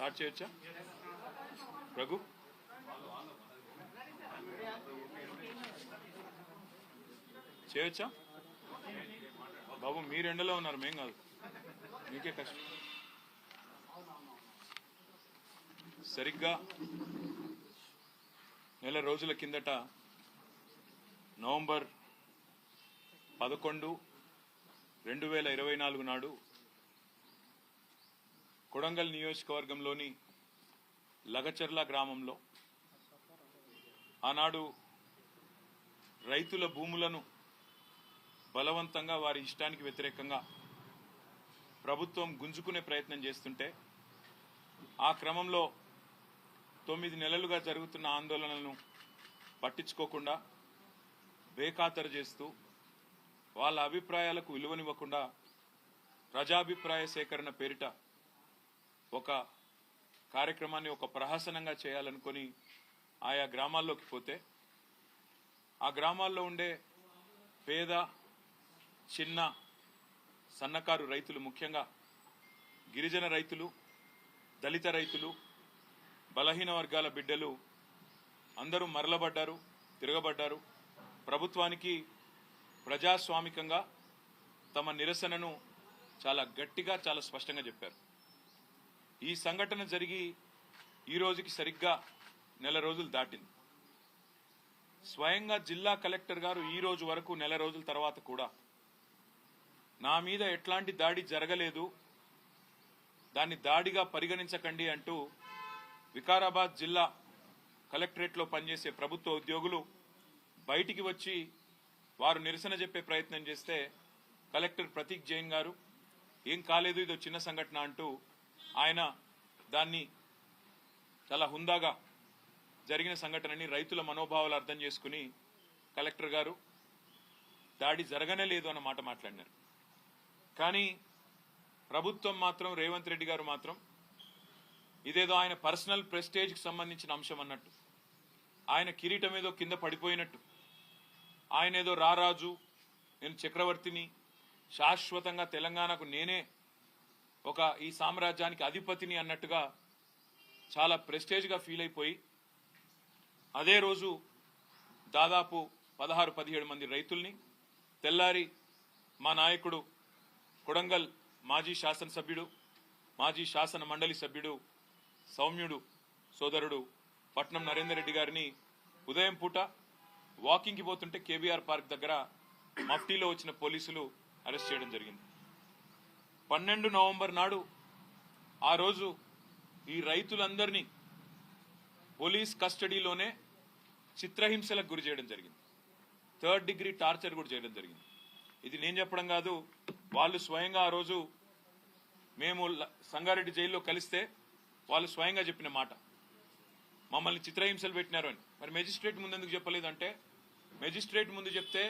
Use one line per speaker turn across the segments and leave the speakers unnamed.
Start చేయొచ్చా? రఘు? చేయొచ్చా? బాబు మీరు ఎండలో ఉన్నారు మేం కాదు. మీకే కష్టం. సరిగ్గా నెల రోజుల కిందట నవంబర్ పదకొండు రెండు వేల ఇరవై నాలుగు నాడు కొడంగల్ నియోజకవర్గంలోని లగచర్ల గ్రామంలో ఆనాడు రైతుల భూములను బలవంతంగా వారి ఇష్టానికి వ్యతిరేకంగా ప్రభుత్వం గుంజుకునే ప్రయత్నం చేస్తుంటే ఆ క్రమంలో తొమ్మిది నెలలుగా జరుగుతున్న ఆందోళనలను పట్టించుకోకుండా బేఖాతరు చేస్తూ వాళ్ళ అభిప్రాయాలకు విలువనివ్వకుండా ప్రజాభిప్రాయ సేకరణ పేరిట ఒక కార్యక్రమాన్ని ఒక ప్రహసనంగా చేయాలనుకొని ఆయా గ్రామాల్లోకి పోతే ఆ గ్రామాల్లో ఉండే పేద చిన్న సన్నకారు రైతులు ముఖ్యంగా గిరిజన రైతులు దళిత రైతులు బలహీన వర్గాల బిడ్డలు అందరూ మరలబడ్డారు తిరగబడ్డారు. ప్రభుత్వానికి ప్రజాస్వామికంగా తమ నిరసనను చాలా గట్టిగా చాలా స్పష్టంగా చెప్పారు. ఈ సంఘటన జరిగి ఈ రోజుకి సరిగ్గా నెల రోజులు దాటింది. స్వయంగా జిల్లా కలెక్టర్ గారు ఈ రోజు వరకు నెల రోజుల తర్వాత కూడా నా మీద ఎట్లాంటి దాడి జరగలేదు దాన్ని దాడిగా పరిగణించకండి అంటూ వికారాబాద్ జిల్లా కలెక్టరేట్లో పనిచేసే ప్రభుత్వ ఉద్యోగులు బయటికి వచ్చి వారు నిరసన చెప్పే ప్రయత్నం చేస్తే కలెక్టర్ ప్రతీక్ జైన్ గారు ఏం కాలేదు ఇదో చిన్న సంఘటన అంటూ ఆయన దాన్ని చాలా హుందాగా జరిగిన సంఘటనని రైతుల మనోభావాలు అర్థం చేసుకుని కలెక్టర్ గారు దాడి జరగనే లేదు అన్న మాట మాట్లాడినారు. కానీ ప్రభుత్వం మాత్రం రేవంత్ రెడ్డి గారు మాత్రం ఇదేదో ఆయన పర్సనల్ ప్రెస్టేజ్కి సంబంధించిన అంశం అన్నట్టు. ఆయన కిరీటం ఏదో కింద పడిపోయినట్టు. ఆయన ఏదో రారాజు నేను చక్రవర్తిని శాశ్వతంగా తెలంగాణకు నేనే ఒక ఈ సామ్రాజ్యానికి అధిపతిని అన్నట్టుగా చాలా ప్రెస్టేజ్గా ఫీల్ అయిపోయి అదే రోజు దాదాపు పదహారు పదిహేడు మంది రైతుల్ని తెల్లారి మా నాయకుడు కొడంగల్ మాజీ శాసనసభ్యుడు మాజీ శాసన మండలి సభ్యుడు సౌమ్యుడు సోదరుడు పట్నం నరేందర్ రెడ్డి గారిని ఉదయం పూట వాకింగ్కి పోతుంటే కేబీఆర్ పార్క్ దగ్గర మఫ్టీలో వచ్చిన పోలీసులు అరెస్ట్ చేయడం జరిగింది. పన్నెండు నవంబర్ నాడు ఆ రోజు ఈ రైతులందరినీ పోలీస్ కస్టడీలోనే చిత్రహింసలకు గురి చేయడం జరిగింది. థర్డ్ డిగ్రీ టార్చర్ కూడా చేయడం జరిగింది. ఇది నేను చెప్పడం కాదు వాళ్ళు స్వయంగా ఆ రోజు మేము సంగారెడ్డి జైల్లో కలిస్తే వాళ్ళు స్వయంగా చెప్పిన మాట. మమ్మల్ని చిత్రహింసలు పెట్టినారు అని. మరి మెజిస్ట్రేట్ ముందు ఎందుకు చెప్పలేదంటే మెజిస్ట్రేట్ ముందు చెప్తే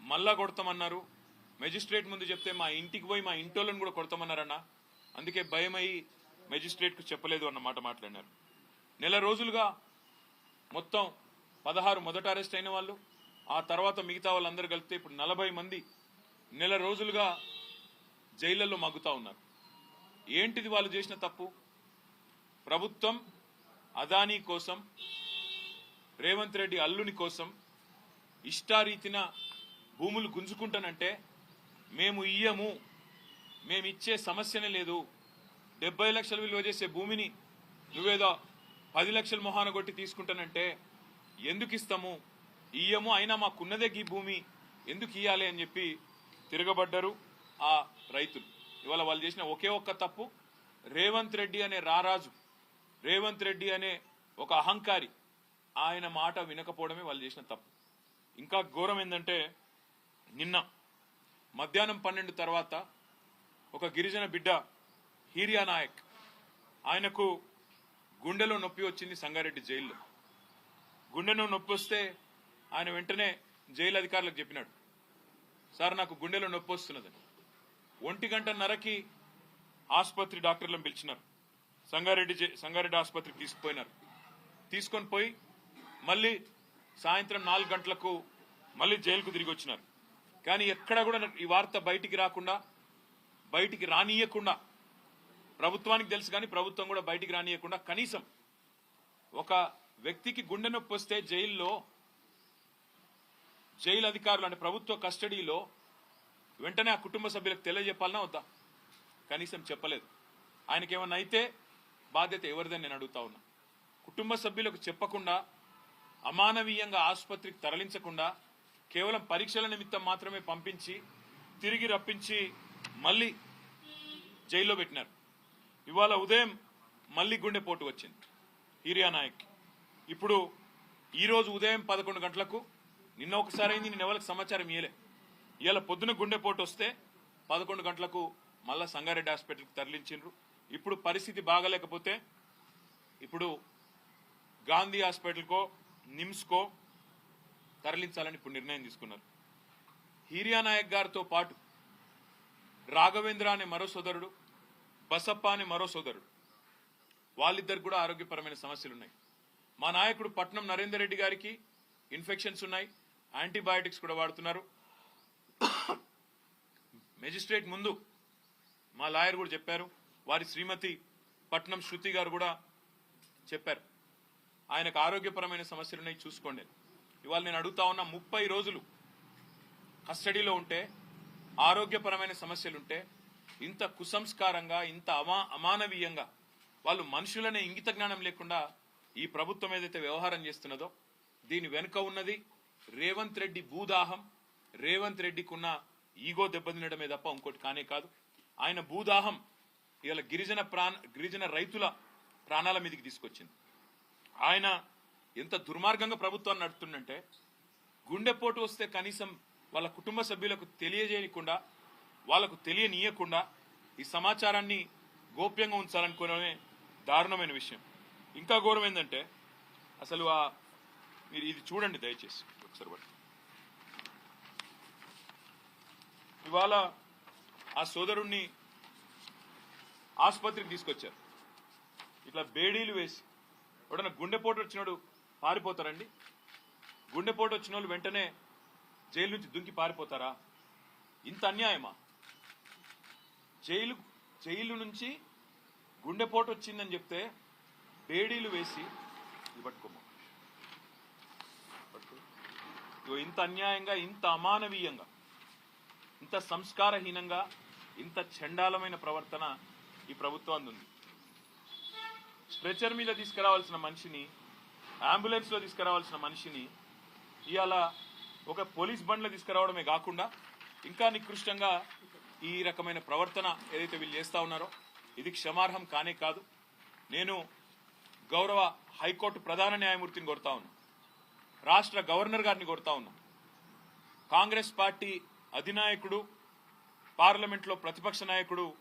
మళ్ళా కొడతామన్నారు. మెజిస్ట్రేట్ ముందు చెప్తే మా ఇంటికి పోయి మా ఇంటోళ్ళని కూడా కొడతామన్నారన్న. అందుకే భయమై మెజిస్ట్రేట్కు చెప్పలేదు అన్న మాట మాట్లాడినారు. నెల రోజులుగా మొత్తం పదహారు మొదట అరెస్ట్ అయిన వాళ్ళు ఆ తర్వాత మిగతా వాళ్ళందరూ కలిపితే ఇప్పుడు నలభై మంది నెల రోజులుగా జైళ్ళలో మగ్గుతా ఉన్నారు. ఏంటిది వాళ్ళు చేసిన తప్పు? ప్రభుత్వం అదానీ కోసం రేవంత్ రెడ్డి అల్లుని కోసం ఇష్టారీతిన భూములు గుంజుకుంటానంటే మేము ఇయ్యము. మేము ఇచ్చే సమస్యనే లేదు. డెబ్బై లక్షలు విలువ చేసే భూమిని నువ్వేదో పది లక్షల మొహాన కొట్టి తీసుకుంటానంటే ఎందుకు ఇస్తాము? ఇయ్యము అయినా మాకున్నదే ఈ భూమి. ఎందుకు ఇయ్యాలి అని చెప్పి తిరగబడ్డారు ఆ రైతులు. ఇవాళ వాళ్ళు చేసిన ఒకే ఒక్క తప్పు. రేవంత్ రెడ్డి అనే రారాజు రేవంత్ రెడ్డి అనే ఒక అహంకారి ఆయన మాట వినకపోవడమే వాళ్ళు చేసిన తప్పు. ఇంకా ఘోరం ఏంటంటే నిన్న మధ్యాహ్నం పన్నెండు తర్వాత ఒక గిరిజన బిడ్డ హీరియా నాయక్ ఆయనకు గుండెలో నొప్పి వచ్చింది సంగారెడ్డి జైల్లో. గుండెలో నొప్పి వస్తే ఆయన వెంటనే జైలు అధికారులకు చెప్పినాడు. సార్ నాకు గుండెలో నొప్పి వస్తున్నదని. ఒంటి గంటన్నరకి ఆసుపత్రి డాక్టర్లను పిలిచినారు. సంగారెడ్డి జై- సంగారెడ్డి ఆసుపత్రికి తీసుకుపోయినారు. తీసుకొని పోయి మళ్ళీ సాయంత్రం నాలుగు గంటలకు మళ్ళీ జైలుకు తిరిగి వచ్చినారు. కానీ ఎక్కడ కూడా ఈ వార్త బయటికి రాకుండా బయటికి రానియకుండా ప్రభుత్వానికి తెలుసు కానీ ప్రభుత్వం కూడా బయటికి రానియకుండా కనీసం ఒక వ్యక్తికి గుండె నొప్పి వస్తే జైల్లో జైలు అధికారులు అంటే ప్రభుత్వ కస్టడీలో వెంటనే ఆ కుటుంబ సభ్యులకు తెలియజెప్పాలన్నా వద్దా? కనీసం చెప్పలేదు. ఆయనకి ఏమన్నా అయితే బాధ్యత ఎవరిదని నేను అడుగుతా ఉన్నా. కుటుంబ సభ్యులకు చెప్పకుండా అమానవీయంగా ఆసుపత్రికి తరలించకుండా కేవలం పరీక్షల నిమిత్తం మాత్రమే పంపించి తిరిగి రప్పించి మళ్ళీ జైల్లో పెట్టినారు. ఇవాళ ఉదయం మళ్ళీ గుండెపోటు వచ్చింది హీరియా నాయక్. ఇప్పుడు ఈరోజు ఉదయం పదకొండు గంటలకు నిన్న ఒకసారి అయింది నేను ఎవరికి సమాచారం ఇయ్యలే. ఇవాళ పొద్దున గుండెపోటు వస్తే పదకొండు గంటలకు మళ్ళా సంగారెడ్డి హాస్పిటల్కి తరలించిండ్రు. ఇప్పుడు పరిస్థితి బాగలేకపోతే ఇప్పుడు గాంధీ హాస్పిటల్కో నిమ్స్కో తరలించాలని ఇప్పుడు నిర్ణయం తీసుకున్నారు. హీరియా నాయక్ గారితో పాటు రాఘవేంద్ర అనే మరో సోదరుడు బసప్ప అనే మరో సోదరుడు వాళ్ళిద్దరు కూడా ఆరోగ్యపరమైన సమస్యలు ఉన్నాయి మా నాయకుడు పట్నం నరేందర్ రెడ్డి గారికి ఇన్ఫెక్షన్స్ ఉన్నాయి యాంటీబయాటిక్స్ కూడా వాడుతున్నారు. మెజిస్ట్రేట్ ముందు మా లాయర్ కూడా చెప్పారు వారి శ్రీమతి పట్నం శృతి గారు కూడా చెప్పారు. ఆయనకు ఆరోగ్యపరమైన సమస్యలు ఉన్నాయి చూసుకోండి ఇవాళ నేను అడుగుతా ఉన్న ముప్పై రోజులు కస్టడీలో ఉంటే ఆరోగ్యపరమైన సమస్యలుంటే ఇంత కుసంస్కారంగా ఇంత అమా అమానవీయంగా వాళ్ళు మనుషులనే ఇంగిత జ్ఞానం లేకుండా ఈ ప్రభుత్వం ఏదైతే వ్యవహారం చేస్తున్నదో దీని వెనుక ఉన్నది రేవంత్ రెడ్డి భూదాహం. రేవంత్ రెడ్డికున్న ఈగో దెబ్బతినడమే తప్ప ఇంకోటి కానే కాదు. ఆయన భూదాహం ఇవాళ గిరిజన ప్రాణ గిరిజన రైతుల ప్రాణాల మీదకి తీసుకొచ్చింది. ఆయన ఎంత దుర్మార్గంగా ప్రభుత్వాన్ని నడుతుందంటే గుండెపోటు వస్తే కనీసం వాళ్ళ కుటుంబ సభ్యులకు తెలియజేయకుండా వాళ్ళకు తెలియనీయకుండా ఈ సమాచారాన్ని గోప్యంగా ఉంచాలనుకోవడమే దారుణమైన విషయం ఇంకా ఘోరం ఏంటంటే అసలు ఆ మీరు ఇది చూడండి దయచేసి ఒకసారి పట్టు. ఇవాళ ఆ సోదరుణ్ణి ఆసుపత్రికి తీసుకొచ్చారు ఇట్లా బేడీలు వేసి ఎవడన్నా గుండెపోటు వచ్చినాడు పారిపోతారండి? గుండెపోటు వచ్చిన వాళ్ళు వెంటనే జైలు నుంచి దుంకి పారిపోతారా? ఇంత అన్యాయమా? జైలు జైలు నుంచి గుండెపోటు వచ్చిందని చెప్తే బేడీలు వేసి పట్టుకోమా ఇగో ఇంత అన్యాయంగా ఇంత అమానవీయంగా ఇంత సంస్కారహీనంగా ఇంత చండాలమైన ప్రవర్తన ఈ ప్రభుత్వాన్ని ఉంది స్ట్రెచర్ మీద తీసుకురావాల్సిన మనిషిని అంబులెన్స్లో తీసుకురావాల్సిన మనిషిని ఇవాళ ఒక పోలీస్ బండ్లో తీసుకురావడమే కాకుండా ఇంకా నికృష్టంగా ఈ రకమైన ప్రవర్తన ఏదైతే వీళ్ళు చేస్తా ఉన్నారో ఇది క్షమార్హం కానే కాదు. నేను గౌరవ హైకోర్టు ప్రధాన న్యాయమూర్తిని కొడతా ఉన్నా రాష్ట్ర గవర్నర్ గారిని కొడతా ఉన్నా. కాంగ్రెస్ పార్టీ అధినాయకుడు పార్లమెంట్లో ప్రతిపక్ష నాయకుడు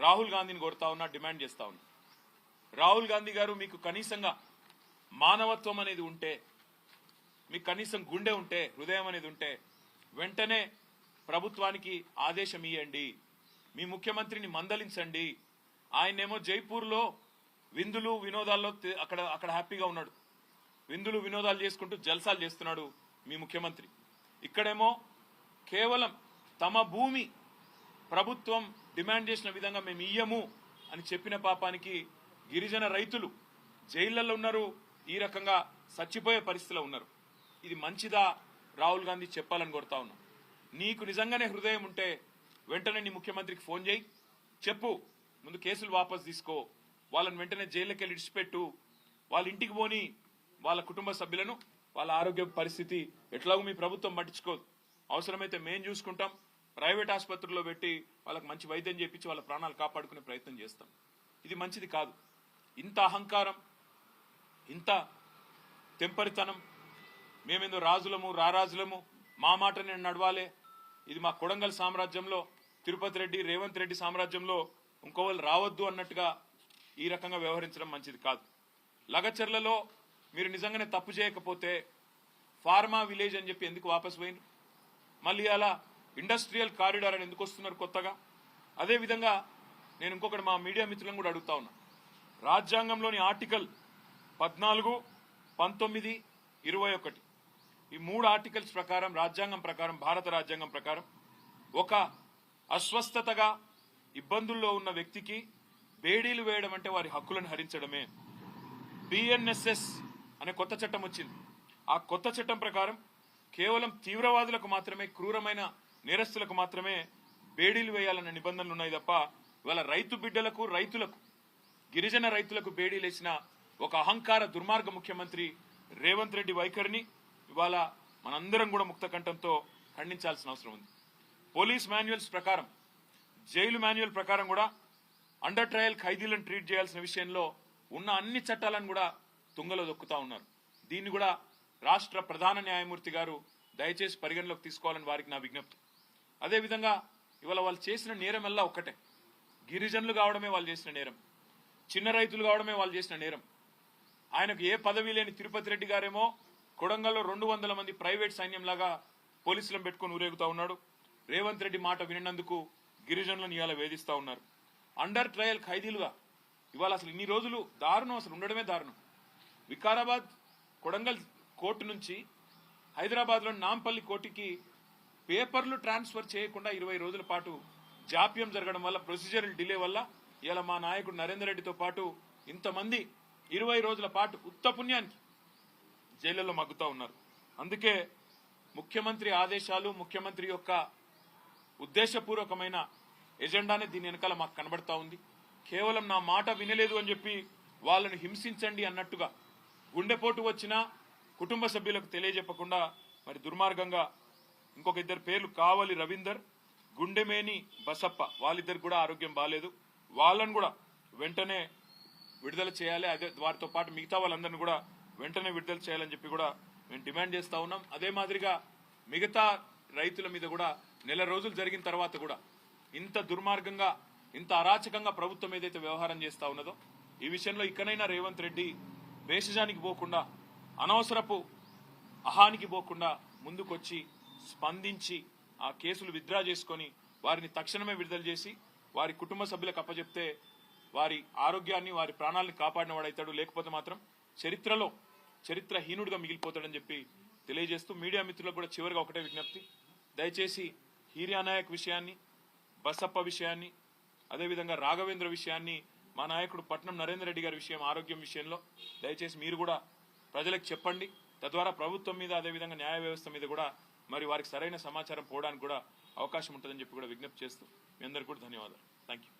రాహుల్ గాంధీని కొడతా ఉన్నా డిమాండ్ చేస్తా ఉన్నా. రాహుల్ గాంధీ గారు మీకు కనీసంగా మానవత్వం అనేది ఉంటే మీకు కనీసం గుండె ఉంటే హృదయం అనేది ఉంటే వెంటనే ప్రభుత్వానికి ఆదేశం ఇవ్వండి మీ ముఖ్యమంత్రిని మందలించండి. ఆయనేమో జైపూర్లో విందులు వినోదాల్లో అక్కడ అక్కడ హ్యాపీగా ఉన్నాడు. విందులు వినోదాలు చేసుకుంటూ జల్సాలు చేస్తున్నాడు మీ ముఖ్యమంత్రి. ఇక్కడేమో కేవలం తమ భూమి ప్రభుత్వం డిమాండ్ చేసిన విధంగా మేము ఇయ్యము అని చెప్పిన పాపానికి గిరిజన రైతులు జైళ్ళలో ఉన్నారు. ఈ రకంగా చచ్చిపోయే పరిస్థితిలో ఉన్నారు. ఇది మంచిదా? రాహుల్ గాంధీ చెప్పాలని కోరుతా ఉన్నా. నీకు నిజంగానే హృదయం ఉంటే వెంటనే నీ ముఖ్యమంత్రికి ఫోన్ చేయి. చెప్పు. ముందు కేసులు వాపస్ తీసుకో. వాళ్ళని వెంటనే జైల్లోకి వెళ్ళి ఇడిచిపెట్టు వాళ్ళ ఇంటికి పోని వాళ్ళ కుటుంబ సభ్యులను వాళ్ళ ఆరోగ్య పరిస్థితి ఎట్లాగో మీ ప్రభుత్వం పట్టించుకోదు అవసరమైతే మేం చూసుకుంటాం. ప్రైవేట్ ఆసుపత్రుల్లో పెట్టి వాళ్ళకి మంచి వైద్యం చేపించి వాళ్ళ ప్రాణాలు కాపాడుకునే ప్రయత్నం చేస్తాం. ఇది మంచిది కాదు. ఇంత అహంకారం ఇంత తెంపరితనం. మేమేందో రాజులము రారాజులము మా మాట నేను నడవాలే. ఇది మా కొడంగల్ సామ్రాజ్యంలో తిరుపతి రెడ్డి రేవంత్ రెడ్డి సామ్రాజ్యంలో ఇంకోవాళ్ళు రావద్దు అన్నట్టుగా ఈ రకంగా వ్యవహరించడం మంచిది కాదు. లగచర్లలో మీరు నిజంగానే తప్పు చేయకపోతే ఫార్మా విలేజ్ అని చెప్పి ఎందుకు వాపస్ పోయింది మళ్ళీ అలా ఇండస్ట్రియల్ కారిడార్ అని ఎందుకు వస్తున్నారు కొత్తగా? అదే విధంగా నేను ఇంకొకటి మా మీడియా మిత్రులను కూడా అడుగుతా ఉన్నా. రాజ్యాంగంలోని ఆర్టికల్ పద్నాలుగు పంతొమ్మిది ఇరవై ఒకటి. ఈ మూడు ఆర్టికల్స్ ప్రకారం రాజ్యాంగం ప్రకారం భారత రాజ్యాంగం ప్రకారం ఒక అస్వస్థతగా ఇబ్బందుల్లో ఉన్న వ్యక్తికి బేడీలు వేయడం అంటే వారి హక్కులను హరించడమే. బిఎన్ఎస్ఎస్ అనే కొత్త చట్టం వచ్చింది. ఆ కొత్త చట్టం ప్రకారం కేవలం తీవ్రవాదులకు మాత్రమే క్రూరమైన నేరస్తులకు మాత్రమే బేడీలు వేయాలన్న నిబంధనలు ఉన్నాయి తప్ప ఇవాళ రైతు బిడ్డలకు రైతులకు గిరిజన రైతులకు బేడీలేసిన ఒక అహంకార దుర్మార్గ ముఖ్యమంత్రి రేవంత్ రెడ్డి వైఖరిని ఇవాళ మనందరం కూడా ముక్త కంఠంతో ఖండించాల్సిన అవసరం ఉంది. పోలీస్ మాన్యువల్స్ ప్రకారం జైలు మాన్యువల్ ప్రకారం కూడా అండర్ ట్రయల్ ఖైదీలను ట్రీట్ చేయాల్సిన విషయంలో ఉన్న అన్ని చట్టాలను కూడా తుంగలో దొక్కుతా ఉన్నారు. దీన్ని కూడా రాష్ట్ర ప్రధాన న్యాయమూర్తి గారు దయచేసి పరిగణలోకి తీసుకోవాలని వారికి నా విజ్ఞప్తి. అదేవిధంగా ఇవాళ వాళ్ళు చేసిన నేరం ఎల్లా ఒక్కటే. గిరిజనులు కావడమే వాళ్ళు చేసిన నేరం. చిన్న రైతులు కావడమే వాళ్ళు చేసిన నేరం. ఆయనకు ఏ పదవి లేని తిరుపతి రెడ్డి గారేమో కొడంగల్లో రెండు వందల మంది ప్రైవేట్ సైన్యంలాగా పోలీసులను పెట్టుకొని ఊరేగుతా ఉన్నాడు. రేవంత్ రెడ్డి మాట వినినందుకు గిరిజనులను ఇవాళ వేధిస్తా ఉన్నారు. అండర్ ట్రయల్ ఖైదీలుగా. ఇవాళ అసలు ఇన్ని రోజులు దారుణం అసలు ఉండడమే దారుణం. వికారాబాద్ కొడంగల్ కోర్టు నుంచి హైదరాబాద్లోని నాంపల్లి కోర్టుకి పేపర్లు ట్రాన్స్ఫర్ చేయకుండా ఇరవై రోజుల పాటు జాప్యం జరగడం వల్ల ప్రొసీజరల్ డిలే వల్ల ఇలా మా నాయకుడు నరేందర్ రెడ్డితో పాటు ఇంతమంది ఇరవై రోజుల పాటు ఉత్త పుణ్యానికి జైళ్ళలో మగ్గుతా ఉన్నారు. అందుకే ముఖ్యమంత్రి ఆదేశాలు ముఖ్యమంత్రి యొక్క ఉద్దేశపూర్వకమైన ఎజెండానే దీని వెనకాల మాకు కనబడతా ఉంది. కేవలం నా మాట వినలేదు అని చెప్పి వాళ్ళను హింసించండి అన్నట్టుగా గుండెపోటు వచ్చినా కుటుంబ సభ్యులకు తెలియజెప్పకుండా మరి దుర్మార్గంగా ఇంకొక ఇద్దరు పేర్లు కావలి రవీందర్ గుండెమేని బసప్ప. వాళ్ళిద్దరు కూడా ఆరోగ్యం బాగాలేదు వాళ్ళను కూడా వెంటనే విడుదల చేయాలి. అదే వారితో పాటు మిగతా వాళ్ళందరినీ కూడా వెంటనే విడుదల చేయాలని చెప్పి కూడా మేము డిమాండ్ చేస్తా ఉన్నాం. అదే మాదిరిగా మిగతా రైతుల మీద కూడా నెల రోజులు జరిగిన తర్వాత కూడా ఇంత దుర్మార్గంగా ఇంత అరాచకంగా ప్రభుత్వం ఏదైతే వ్యవహారం చేస్తా ఉన్నదో ఈ విషయంలో ఇకనైనా రేవంత్ రెడ్డి భేషజానికి పోకుండా అనవసరపు అహానికి పోకుండా ముందుకొచ్చి స్పందించి ఆ కేసులు విత్డ్రా చేసుకొని వారిని తక్షణమే విడుదల చేసి వారి కుటుంబ సభ్యులకు అప్పచెప్తే వారి ఆరోగ్యాన్ని వారి ప్రాణాలను కాపాడిన వాడైతాడు లేకపోతే మాత్రం చరిత్రలో చరిత్రహీనుడిగా మిగిలిపోతాడని చెప్పి తెలియజేస్తూ మీడియా మిత్రులకు కూడా చివరిగా ఒకటే విజ్ఞప్తి. దయచేసి హీర్యానాయక్ విషయాన్ని బసప్ప విషయాన్ని అదేవిధంగా రాఘవేంద్ర విషయాన్ని మా నాయకుడు పట్నం నరేంద్ర రెడ్డి గారి విషయం ఆరోగ్యం విషయంలో దయచేసి మీరు కూడా ప్రజలకు చెప్పండి. తద్వారా ప్రభుత్వం మీద అదేవిధంగా న్యాయ వ్యవస్థ మీద కూడా మరి వారికి సరైన సమాచారం పోవడానికి కూడా అవకాశం ఉంటుందని చెప్పి కూడా విజ్ఞప్తి చేస్తూ మీ అందరికీ కూడా ధన్యవాదాలు. Thank you